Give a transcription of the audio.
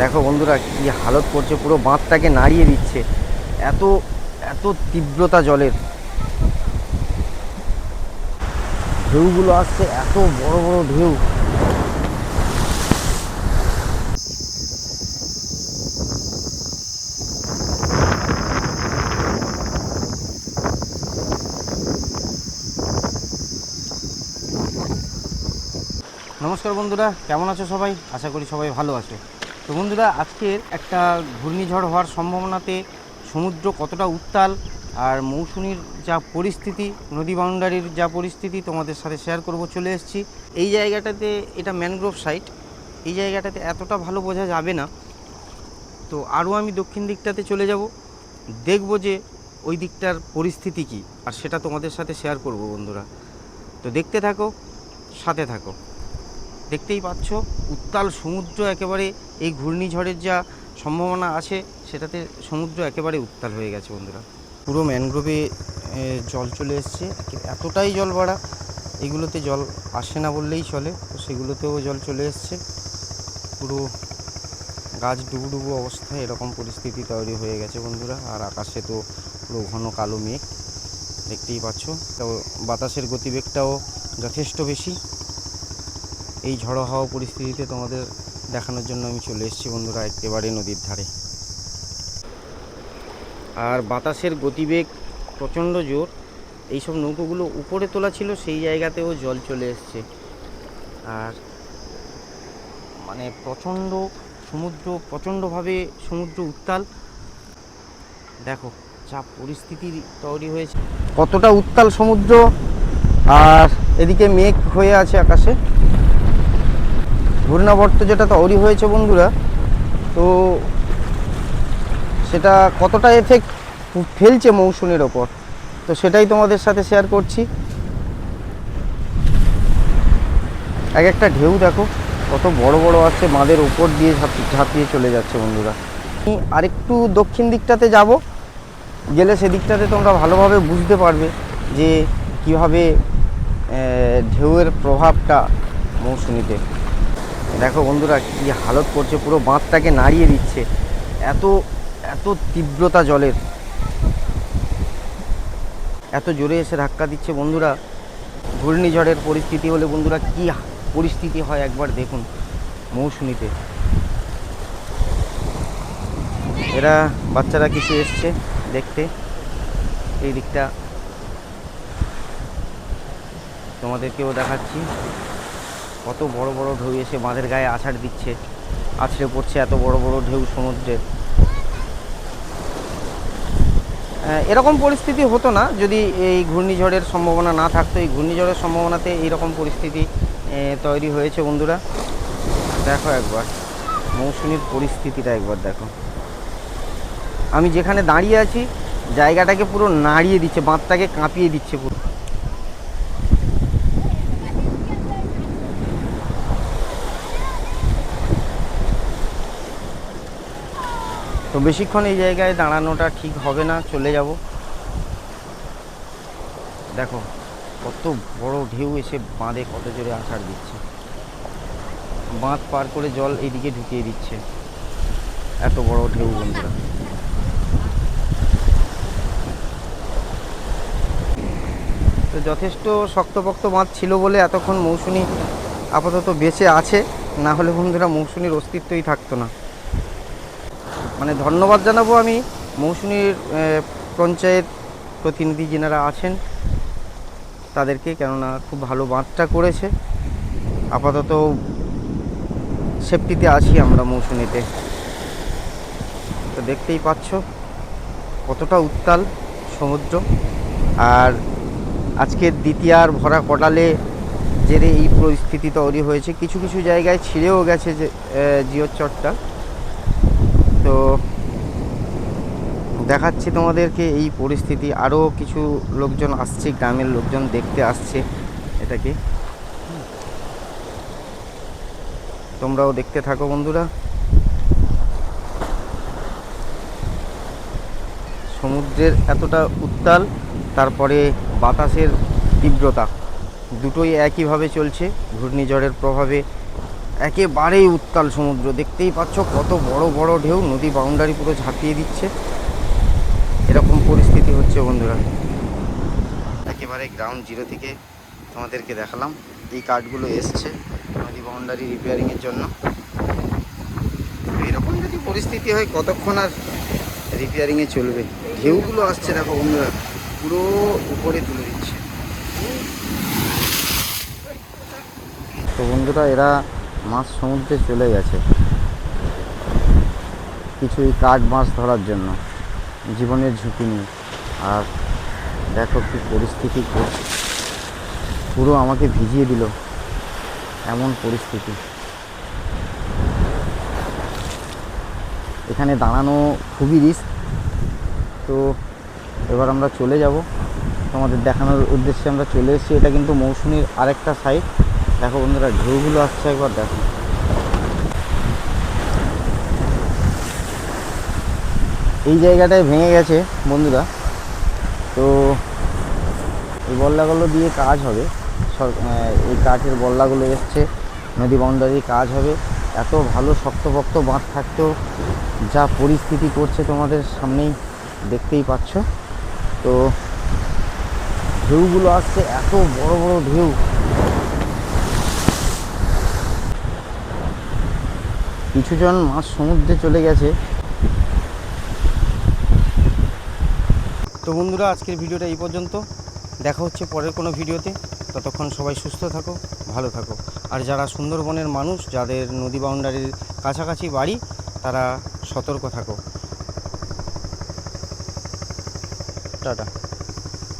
দেখো বন্ধুরা কি হালত করছে, পুরো বাঁধটাকে নাড়িয়ে দিচ্ছে। এত এত তীব্রতা জলের। ঢেউগুলো আসছে, এত বড় বড় ঢেউ। নমস্কার বন্ধুরা, কেমন আছো সবাই? আশা করি সবাই ভালো আছো। তো বন্ধুরা, আজকের একটা ঘূর্ণিঝড় হওয়ার সম্ভাবনাতে সমুদ্র কতটা উত্তাল আর মৌসুমীর যা পরিস্থিতি, নদী বাউন্ডারির যা পরিস্থিতি তোমাদের সাথে শেয়ার করব, চলে এসেছি। এই জায়গাটাতে এটা ম্যানগ্রোভ সাইট এই জায়গাটাতে এতটা ভালো বোঝা যাবে না। তো আরও আমি দক্ষিণ দিকটাতে চলে যাব, দেখব যে ওই দিকটার পরিস্থিতি কী, আর সেটা তোমাদের সাথে শেয়ার করব বন্ধুরা। তো দেখতে থাকো, সাথে থাকো। দেখতেই পাচ্ছ, উত্তাল সমুদ্র একেবারে, এই ঘূর্ণিঝড়ের যা সম্ভাবনা আছে, সেটাতে সমুদ্র একেবারে উত্তাল হয়ে গেছে বন্ধুরা। পুরো ম্যানগ্রোভে জল চলে এসছে। এতটাই জল বাড়া, এগুলোতে জল আসে না বললেই চলে, তো সেগুলোতেও জল চলে এসছে। পুরো গাছ ডুবু ডুবু অবস্থায় এরকম পরিস্থিতি তৈরি হয়ে গেছে বন্ধুরা, আর আকাশে তো পুরো ঘন কালো মেঘ, দেখতেই পাচ্ছ। তো বাতাসের গতিবেগটাও যথেষ্ট বেশি। এই ঝড়ো হাওয়া পরিস্থিতিতে তোমাদের দেখানোর জন্য আমি চলে এসেছি বন্ধুরা, একেবারে নদীর ধারে। আর বাতাসের গতিবেগ প্রচণ্ড জোর। এইসব নৌকোগুলো উপরে তোলা ছিল, সেই জায়গাতেও জল চলে এসছে। আর মানে প্রচণ্ড সমুদ্র, প্রচণ্ডভাবে সমুদ্র উত্তাল। দেখো, যা পরিস্থিতি তৈরি হয়েছে। কতটা উত্তাল সমুদ্র, আর এদিকে মেঘ হয়ে আছে আকাশে। ঘূর্ণাবর্ত যেটা তৈরি হয়েছে বন্ধুরা, তো সেটা কতটা এফেক্ট ফেলছে মৌসুমের ওপর, তো সেটাই তোমাদের সাথে শেয়ার করছি। এক একটা ঢেউ দেখো, কত বড় বড় আছে বাঁধের ওপর দিয়ে ঝাঁপ- ঝাঁপিয়ে চলে যাচ্ছে বন্ধুরা। আমি আরেকটু দক্ষিণ দিকটাতে যাব, গেলে সেদিকটাতে তোমরা ভালোভাবে বুঝতে পারবে যে কীভাবে ঢেউয়ের প্রভাবটা মৌসুমিতে। দেখো বন্ধুরা কি হালত করছে, পুরো বাঁধটাকে নাড়িয়ে দিচ্ছে। এত এত তীব্রতা জলের। এত জোরে এসে ধাক্কা দিচ্ছে বন্ধুরা। ঘূর্ণিঝড়ের পরিস্থিতি হলে বন্ধুরা কি পরিস্থিতি হয় একবার দেখুন মৌসুমিতে। এরা, বাচ্চারা কিছু এসছে দেখতে। এই দিকটা তোমাদেরকেও দেখাচ্ছি। কত বড় বড় ঢেউ এসে বাঁধের গায়ে আছাড় দিচ্ছে। আছড়ে পড়ছে এত বড় বড় ঢেউ সমুদ্রের এরকম পরিস্থিতি হতো না যদি এই ঘূর্ণিঝড়ের সম্ভাবনা না থাকতো। এই ঘূর্ণিঝড়ের সম্ভাবনাতে এইরকম পরিস্থিতি তৈরি হয়েছে বন্ধুরা। দেখো একবার, মৌসুমীর পরিস্থিতিটা একবার দেখো। আমি যেখানে দাঁড়িয়ে আছি, জায়গাটাকে পুরো নাড়িয়ে দিচ্ছে, বাঁধটাকে কাঁপিয়ে দিচ্ছে পুরো। তো বেশিক্ষণ এই জায়গায় দাঁড়ানোটা ঠিক হবে না, চলে যাব। দেখো, কত বড় ঢেউ এসে বাঁধে, কত জোরে আছাড় দিচ্ছে। বাঁধ পার করে জল এইদিকে ঢুকিয়ে দিচ্ছে। এত বড় ঢেউ, বন্ধুরা। তো যথেষ্ট শক্তপোক্ত বাঁধ ছিল বলে এতক্ষণ মৌসুমি আপাতত বেঁচে আছে। না হলে বন্ধুরা মৌসুমির অস্তিত্বই থাকতো না। মানে ধন্যবাদ জানাব আমি মৌসুমীর পঞ্চায়েত প্রতিনিধি যেনারা আছেন তাদেরকে, কেননা খুব ভালো বাঁধটা করেছে। আপাতত সেফটিতে আছি আমরা মৌসুমীতে। তো দেখতেই পাচ্ছ কতটা উত্তাল সমুদ্র। আর আজকের দ্বিতীয়ার ভরা কটালে জেরে এই পরিস্থিতি তৈরি হয়েছে। কিছু কিছু জায়গায় ছিঁড়েও গেছে যে জিওর চটটা তো দেখাচ্ছি তোমাদেরকে এই পরিস্থিতি। আরও কিছু লোকজন আসছে, গ্রামের লোকজন দেখতে আসছে এটাকে। তোমরাও দেখতে থাকো বন্ধুরা। সমুদ্রের এতটা উত্তাল, তারপরে বাতাসের তীব্রতা। দুটোই একইভাবে চলছে, ঘূর্ণিঝড়ের প্রভাবে। একেবারেই উত্তাল সমুদ্র। দেখতেই পাচ্ছ কত বড় বড় ঢেউ, নদী বাউন্ডারি পুরো ঝাঁপিয়ে দিচ্ছে। এরকম পরিস্থিতি হচ্ছে বন্ধুরা। একেবারে গ্রাউন্ড জিরো থেকে তোমাদেরকে দেখালাম। এই কার্ডগুলো এসছে নদী বাউন্ডারি রিপেয়ারিংয়ের জন্য। এরকম যদি পরিস্থিতি হয়, কতক্ষণ আর রিপেয়ারিংয়ে চলবে? ঢেউগুলো আসছে, দেখো বন্ধুরা, পুরো উপরে তুলে দিচ্ছে। তো বন্ধুরা, এরা মাছ সমুদ্রে চলে গেছে। কিছুই কাঠ মাছ ধরার জন্য, জীবনের ঝুঁকি নিয়ে। আর দেখো কি পরিস্থিতি পুরো আমাকে ভিজিয়ে দিল এমন পরিস্থিতি। এখানে দাঁড়ানো খুবই রিস্ক তো এবার আমরা চলে যাব। তোমাদের দেখানোর উদ্দেশ্যে আমরা চলে এসেছি। এটা কিন্তু মৌসুমীর আরেকটা সাইড দেখো বন্ধুরা, ঢেউগুলো আসছে একবার দেখো। এই জায়গাটায় ভেঙে গেছে বন্ধুরা। তো এই বল্লাগুলো দিয়ে কাজ হবে। এই কাঠের বল্লাগুলো এসছে, নদী বাউন্ডারি কাজ হবে। এত ভালো শক্তপোক্ত বাঁধ থাকতেও যা পরিস্থিতি করছে তোমাদের সামনেই দেখতেই পাচ্ছ। তো ঢেউগুলো আসছে, এত বড় বড় ঢেউ। কিছুজন মাছ সমুদ্রে চলে গেছে। তো বন্ধুরা, আজকের ভিডিওটা এই পর্যন্ত। দেখা হচ্ছে পরের কোনো ভিডিওতে। ততক্ষণ সবাই সুস্থ থাকো, ভালো থাকো। আর যারা সুন্দরবনের মানুষ, যাদের নদী বাউন্ডারির কাছাকাছি বাড়ি, তারা সতর্ক থাকো। টাটা।